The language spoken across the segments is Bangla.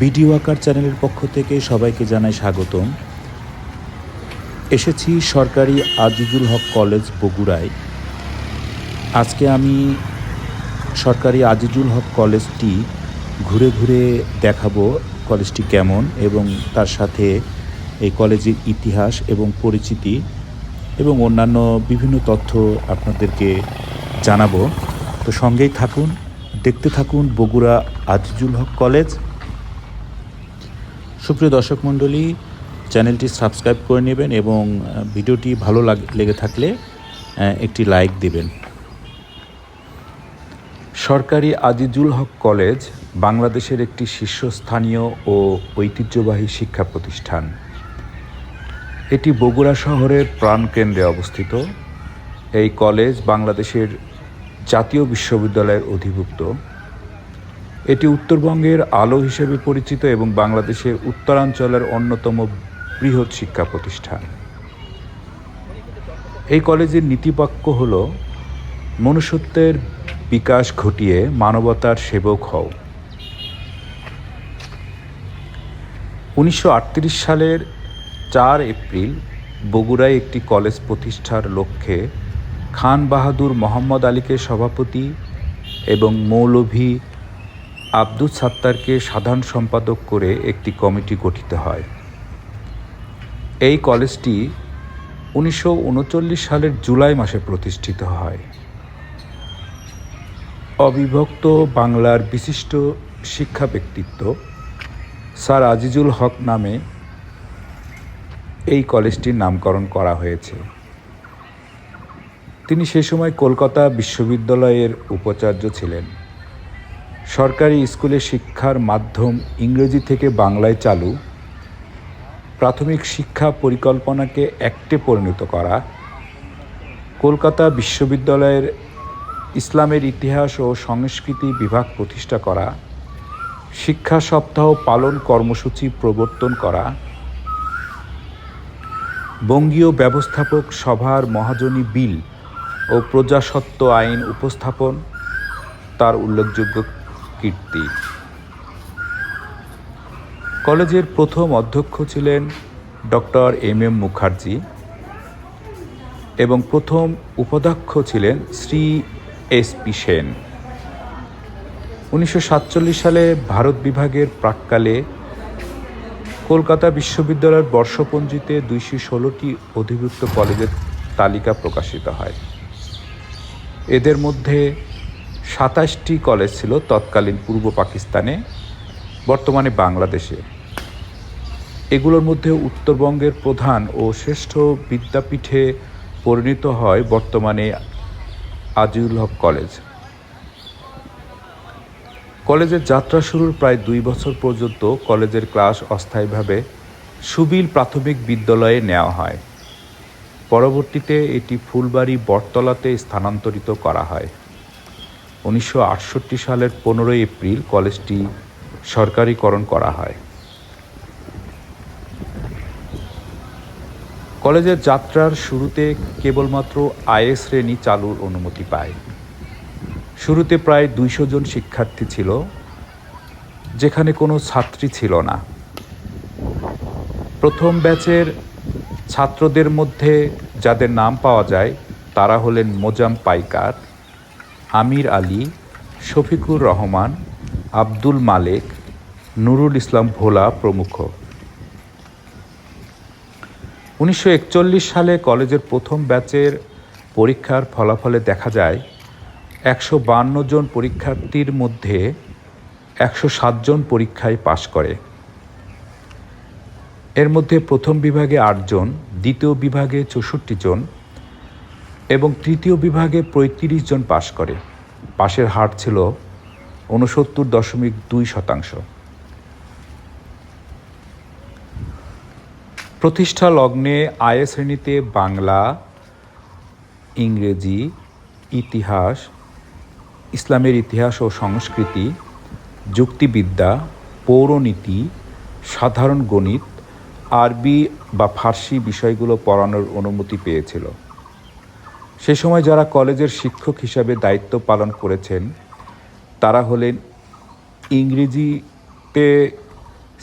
ভিডিও আকার চ্যানেলের পক্ষ থেকে সবাইকে জানাই স্বাগতম। এসেছি সরকারি আজিজুল হক কলেজ বগুড়ায়। আজকে আমি সরকারি আজিজুল হক কলেজটি ঘুরে ঘুরে দেখাবো কলেজটি কেমন এবং তার সাথে এই কলেজের ইতিহাস এবং পরিচিতি এবং অন্যান্য বিভিন্ন তথ্য আপনাদেরকে জানাব। তো সঙ্গেই থাকুন, দেখতে থাকুন বগুড়া আজিজুল হক কলেজ। সুপ্রিয় দর্শক মণ্ডলী, চ্যানেলটি সাবস্ক্রাইব করে নেবেন এবং ভিডিওটি ভালো লাগ- থাকলে একটি লাইক দেবেন। সরকারি আজিজুল হক কলেজ বাংলাদেশের একটি শীর্ষস্থানীয় ও ঐতিহ্যবাহী শিক্ষা প্রতিষ্ঠান। এটি বগুড়া শহরের প্রাণকেন্দ্রে অবস্থিত। এই কলেজ বাংলাদেশের জাতীয় বিশ্ববিদ্যালয়ের অধিভুক্ত। এটি উত্তরবঙ্গের আলো হিসেবে পরিচিত এবং বাংলাদেশের উত্তরাঞ্চলের অন্যতম বৃহৎ শিক্ষা প্রতিষ্ঠান। এই কলেজের নীতিবাক্য হল, মনুষ্যত্বের বিকাশ ঘটিয়ে মানবতার সেবক হও। উনিশশো আটত্রিশ সালের চার এপ্রিল বগুড়ায় একটি কলেজ প্রতিষ্ঠার লক্ষ্যে খান বাহাদুর মোহাম্মদ আলীকে সভাপতি এবং মৌলভী আব্দুল সাত্তারকে সাধারণ সম্পাদক করে একটি কমিটি গঠিত হয়। এই কলেজটি উনিশশো উনচল্লিশ সালের জুলাই মাসে প্রতিষ্ঠিত হয়। অবিভক্ত বাংলার বিশিষ্ট শিক্ষা ব্যক্তিত্ব স্যার আজিজুল হক নামে এই কলেজটির নামকরণ করা হয়েছে। তিনি সে সময় কলকাতা বিশ্ববিদ্যালয়ের উপাচার্য ছিলেন। সরকারি স্কুলে শিক্ষার মাধ্যম ইংরেজি থেকে বাংলায় চালু, প্রাথমিক শিক্ষা পরিকল্পনাকে একটে পরিণত করা, কলকাতা বিশ্ববিদ্যালয়ের ইসলামের ইতিহাস ও সংস্কৃতি বিভাগ প্রতিষ্ঠা করা, শিক্ষা সপ্তাহ পালন কর্মসূচি প্রবর্তন করা, বঙ্গীয় ব্যবস্থাপক সভার মহাজনী বিল ও প্রজাসত্ব আইন উপস্থাপন, তার উল্লেখযোগ্য কীর্তি। কলেজের প্রথম অধ্যক্ষ ছিলেন ডক্টর এম এম মুখার্জি এবং প্রথম উপাধ্যক্ষ ছিলেন শ্রী এস পি সেন। উনিশশো সাতচল্লিশ সালে ভারত বিভাগের প্রাক্কালে কলকাতা বিশ্ববিদ্যালয়ের বর্ষপঞ্জিতে দুইশো ষোলোটি অধিভুক্ত কলেজের তালিকা প্রকাশিত হয়। এদের মধ্যে সাতাশটি কলেজ ছিল তৎকালীন পূর্ব পাকিস্তানে, বর্তমানে বাংলাদেশে। এগুলোর মধ্যে উত্তরবঙ্গের প্রধান ও শ্রেষ্ঠ বিদ্যাপীঠে পরিণত হয় বর্তমানে আজিউল হক কলেজ। কলেজের যাত্রা শুরুর প্রায় দুই বছর পর্যন্ত কলেজের ক্লাস অস্থায়ীভাবে সুবিল প্রাথমিক বিদ্যালয়ে নেওয়া হয়। পরবর্তীতে এটি ফুলবাড়ি বটতলাতে স্থানান্তরিত করা হয়। উনিশশো আটষট্টি সালের পনেরোই এপ্রিল কলেজটি সরকারিকরণ করা হয়। কলেজের যাত্রার শুরুতে কেবলমাত্র আয়ে শ্রেণি চালুর অনুমতি পায়। শুরুতে প্রায় দুইশো জন শিক্ষার্থী ছিল, যেখানে কোনো ছাত্রী ছিল না। প্রথম ব্যাচের ছাত্রদের মধ্যে যাদের নাম পাওয়া যায়, তারা হলেন মোজাম পাইকার আমির আলী, শফিকুর রহমান, আব্দুল মালেক, নুরুল ইসলাম ভোলা প্রমুখ। উনিশশো একচল্লিশ সালে কলেজের প্রথম ব্যাচের পরীক্ষার ফলাফলে দেখা যায়, একশো বান্ন জন পরীক্ষার্থীর মধ্যে একশো জন পরীক্ষায় পাশ করে। এর মধ্যে প্রথম বিভাগে আটজন দ্বিতীয় বিভাগে চৌষট্টি জন এবং তৃতীয় বিভাগে পঁয়ত্রিশ জন পাশ করে। পাশের হার ছিল ঊনসত্তর দশমিক দুই শতাংশ। প্রতিষ্ঠা লগ্নে আয় শ্রেণীতে বাংলা, ইংরেজি, ইতিহাস, ইসলামের ইতিহাস ও সংস্কৃতি, যুক্তিবিদ্যা, পৌরনীতি, সাধারণ গণিত, আরবি বা ফার্সি বিষয়গুলো পড়ানোর অনুমতি পেয়েছিল। সে সময় যারা কলেজের শিক্ষক হিসাবে দায়িত্ব পালন করেছেন, তারা হলেন ইংরেজিতে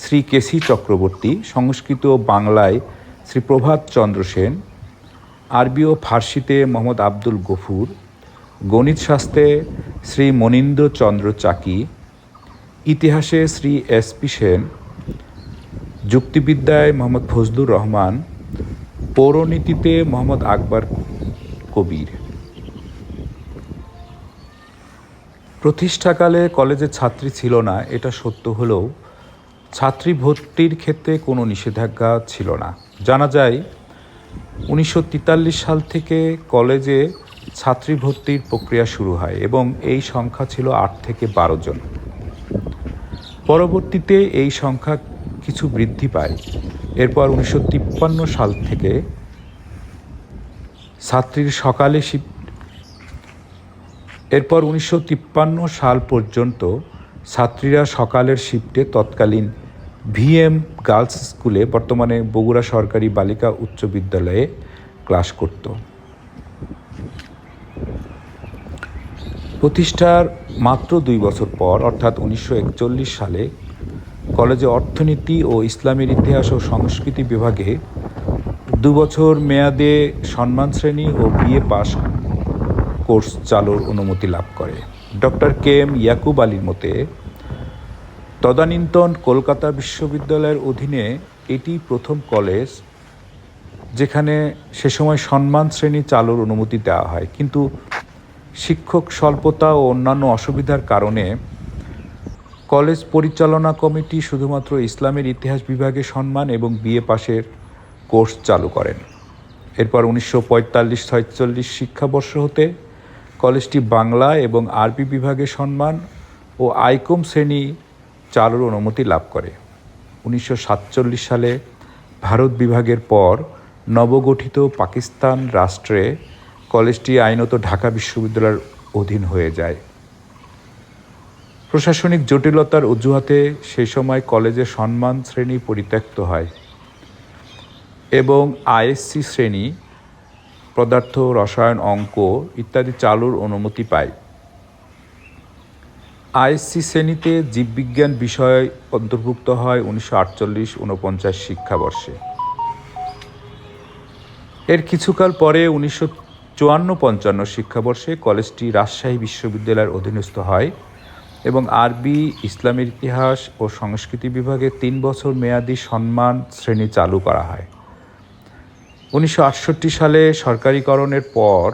শ্রী কেসি চক্রবর্তী, সংস্কৃত ও বাংলায় শ্রী প্রভাত চন্দ্র সেন, আরবি ও ফার্সিতে মোহাম্মদ আব্দুল গফুর, গণিত শাস্ত্রে শ্রী মনীন্দ্র চন্দ্র চাকি, ইতিহাসে শ্রী এস পি সেন, যুক্তিবিদ্যায় মোহাম্মদ ফজলুর রহমান, পৌরনীতিতে মোহাম্মদ আকবর কবির। প্রতিষ্ঠাকালে কলেজে ছাত্রী ছিল না, এটা সত্য হলেও ছাত্রী ভর্তির ক্ষেত্রে কোনো নিষেধাজ্ঞা ছিল না। জানা যায়, উনিশশো তেতাল্লিশ সাল থেকে কলেজে ছাত্রী ভর্তির প্রক্রিয়া শুরু হয় এবং এই সংখ্যা ছিল আট থেকে বারো জন। পরবর্তীতে এই সংখ্যা কিছু বৃদ্ধি পায়। এরপর উনিশশো তিপ্পান্ন সাল থেকে ছাত্রীর সকালে শিফট এরপর উনিশশো তিপ্পান্ন সাল পর্যন্ত ছাত্রীরা সকালের শিফটে তৎকালীন ভিএম গার্লস স্কুলে, বর্তমানে বগুড়া সরকারি বালিকা উচ্চ বিদ্যালয়ে ক্লাস করত। প্রতিষ্ঠার মাত্র দুই বছর পর, অর্থাৎ উনিশশো একচল্লিশ সালে, কলেজে অর্থনীতি ও ইসলামের ইতিহাস ও সংস্কৃতি বিভাগে দু বছর মেয়াদে সম্মান শ্রেণি ও বিএ পাস কোর্স চালুর অনুমতি লাভ করে। ডক্টর কে এম ইয়াকুব আলীর মতে, তদানীন্তন কলকাতা বিশ্ববিদ্যালয়ের অধীনে এটি প্রথম কলেজ যেখানে সে সময় সম্মান শ্রেণি চালুর অনুমতি দেওয়া হয়। কিন্তু শিক্ষক স্বল্পতা ও অন্যান্য অসুবিধার কারণে কলেজ পরিচালনা কমিটি শুধুমাত্র ইসলামের ইতিহাস বিভাগে সম্মান এবং বিএ পাশের কোর্স চালু করেন। এরপর উনিশশো পঁয়তাল্লিশ ছয়চল্লিশ শিক্ষাবর্ষ হতে কলেজটি বাংলা এবং আরবি বিভাগে সম্মান ও আইকম শ্রেণি চালুর অনুমতি লাভ করে। উনিশশো সাতচল্লিশ সালে ভারত বিভাগের পর নবগঠিত পাকিস্তান রাষ্ট্রে কলেজটি আইনত ঢাকা বিশ্ববিদ্যালয়ের অধীন হয়ে যায়। প্রশাসনিক জটিলতার অজুহাতে সেই সময় কলেজে সম্মান শ্রেণি পরিত্যক্ত হয়। এবং আইএসসি শ্রেণি, পদার্থ, রসায়ন, অঙ্ক ইত্যাদি চালুর অনুমতি পায়। আইএসসি শ্রেণীতে জীববিজ্ঞান বিষয় অন্তর্ভুক্ত হয় উনিশশো আটচল্লিশ উনপঞ্চাশ শিক্ষাবর্ষে। এর কিছুকাল পরে উনিশশো চুয়ান্ন পঞ্চান্ন শিক্ষাবর্ষে কলেজটি রাজশাহী বিশ্ববিদ্যালয়ের অধীনস্থ হয় এবং আরবি, ইসলামের ইতিহাস ও সংস্কৃতি বিভাগে তিন বছর মেয়াদি সম্মান শ্রেণি চালু করা হয়। উনিশশো আটষট্টি সালে সরকারিকরণের পর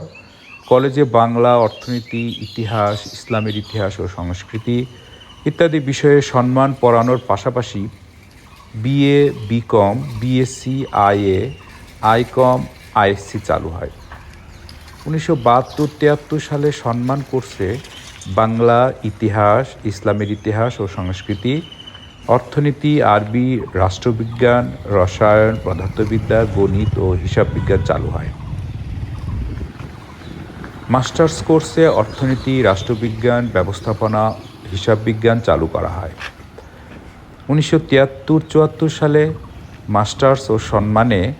কলেজে বাংলা, অর্থনীতি, ইতিহাস, ইসলামের ইতিহাস ও সংস্কৃতি ইত্যাদি বিষয়ে সম্মান পড়ানোর পাশাপাশি BA, BCom, BSc, IA, ICom, ISc চালু হয়। উনিশশো বাহাত্তর তিয়াত্তর সালে সম্মান কোর্সে বাংলা, ইতিহাস, ইসলামের ইতিহাস ও সংস্কৃতি অর্থনীতি, আরবি, রাষ্ট্রবিজ্ঞান, রসায়ন, পদার্থবিদ্যা, গণিত ও হিসাব বিজ্ঞান চালু হয়। মাস্টার্স কোর্সে অর্থনীতি, রাষ্ট্রবিজ্ঞান, ব্যবস্থাপনা, হিসাব বিজ্ঞান চালু করা হয়। উনিশশো তিয়াত্তর চুয়াত্তর সালে মাস্টার্স ও সম্মানে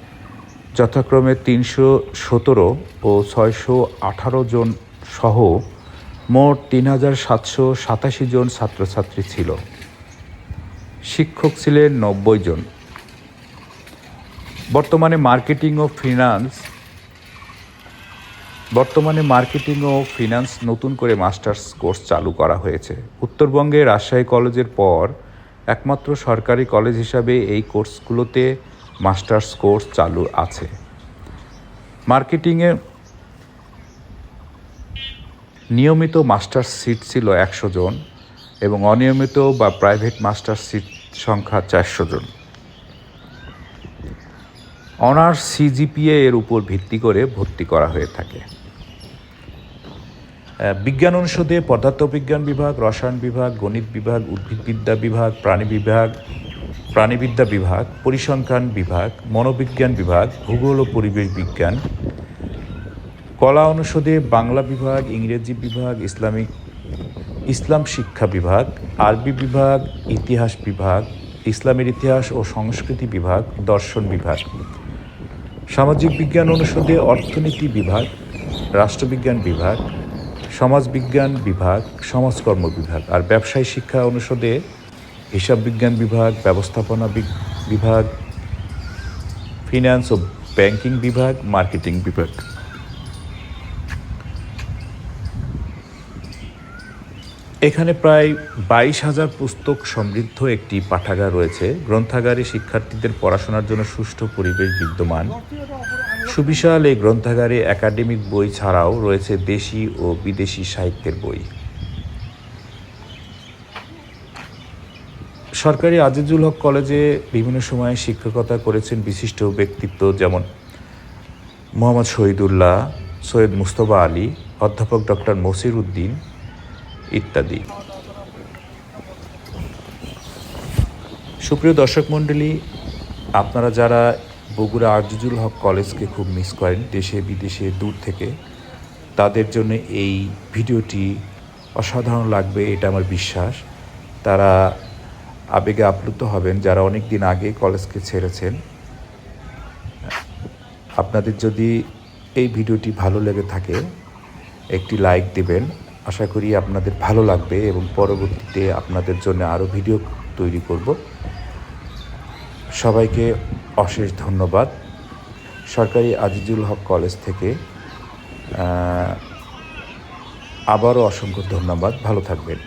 যথাক্রমে তিনশো সতেরো ও ছয়শো আঠারো জন সহ মোট তিন হাজার সাতশো সাতাশি জন ছাত্রছাত্রী ছিল। শিক্ষক ছিলেন নব্বই জন। বর্তমানে মার্কেটিং ও ফিনান্স, বর্তমানে মার্কেটিং ও ফিনান্স নতুন করে মাস্টার্স কোর্স চালু করা হয়েছে। উত্তরবঙ্গে রাজশাহী কলেজের পর একমাত্র সরকারি কলেজ হিসাবে এই কোর্সগুলোতে মাস্টার্স কোর্স চালু আছে। মার্কেটিংয়ে নিয়মিত মাস্টার্স সিট ছিল একশো জন। এবং অনিয়মিত বা প্রাইভেট মাস্টার সিট সংখ্যা চারশো জন। অনার্স সিজিপিএ এর উপর ভিত্তি করে ভর্তি করা হয়ে থাকে। বিজ্ঞান অনুষদে পদার্থবিজ্ঞান বিভাগ, রসায়ন বিভাগ, গণিত বিভাগ, উদ্ভিদবিদ্যা বিভাগ, প্রাণী বিভাগ, প্রাণীবিদ্যা বিভাগ, পরিসংখ্যান বিভাগ, মনোবিজ্ঞান বিভাগ, ভূগোল ও পরিবেশ বিজ্ঞান। কলা অনুষদে বাংলা বিভাগ, ইংরেজি বিভাগ, ইসলামিক ইসলাম শিক্ষা বিভাগ, আরবি বিভাগ, ইতিহাস বিভাগ, ইসলামের ইতিহাস ও সংস্কৃতি বিভাগ, দর্শন বিভাগ। সামাজিক বিজ্ঞান অনুষদে অর্থনীতি বিভাগ, রাষ্ট্রবিজ্ঞান বিভাগ, সমাজবিজ্ঞান বিভাগ, সমাজকর্ম বিভাগ আর ব্যবসায় শিক্ষা অনুষদে হিসাব বিজ্ঞান বিভাগ, ব্যবস্থাপনা বিভাগ ফিনান্স ও ব্যাংকিং বিভাগ, মার্কেটিং বিভাগ। এখানে প্রায় বাইশ হাজার পুস্তক সমৃদ্ধ একটি পাঠাগার রয়েছে। গ্রন্থাগারে শিক্ষার্থীদের পড়াশোনার জন্য সুষ্ঠু পরিবেশ বিদ্যমান। সুবিশাল এই গ্রন্থাগারে একাডেমিক বই ছাড়াও রয়েছে দেশি ও বিদেশি সাহিত্যের বই। সরকারি আজিজুল হক কলেজে বিভিন্ন সময়ে শিক্ষকতা করেছেন বিশিষ্ট ব্যক্তিত্ব যেমন মোহাম্মদ শহীদুল্লাহ, সৈয়দ মুস্তফা আলী, অধ্যাপক ডক্টর মসির উদ্দিন ইত্যাদি। সুপ্রিয় দর্শক মণ্ডলী, আপনারা যারা বগুড়া আজিজুল হক কলেজকে খুব মিস করেন, দেশে, বিদেশে, দূর থেকে, তাদের জন্য এই ভিডিওটি অসাধারণ লাগবে, এটা আমার বিশ্বাস। তারা আবেগে আপ্লুত হবেন, যারা অনেক দিন আগে কলেজকে ছেড়েছেন। আপনাদের যদি এই ভিডিওটি ভালো লেগে থাকে, একটি লাইক দিবেন আশা করি আপনাদের ভালো লাগবে এবং পরবর্তীতে আপনাদের জন্য আরও ভিডিও তৈরি করব। সবাইকে অশেষ ধন্যবাদ। সরকারি আজিজুল হক কলেজ থেকে আবারও অসংখ্য ধন্যবাদ। ভালো থাকবেন।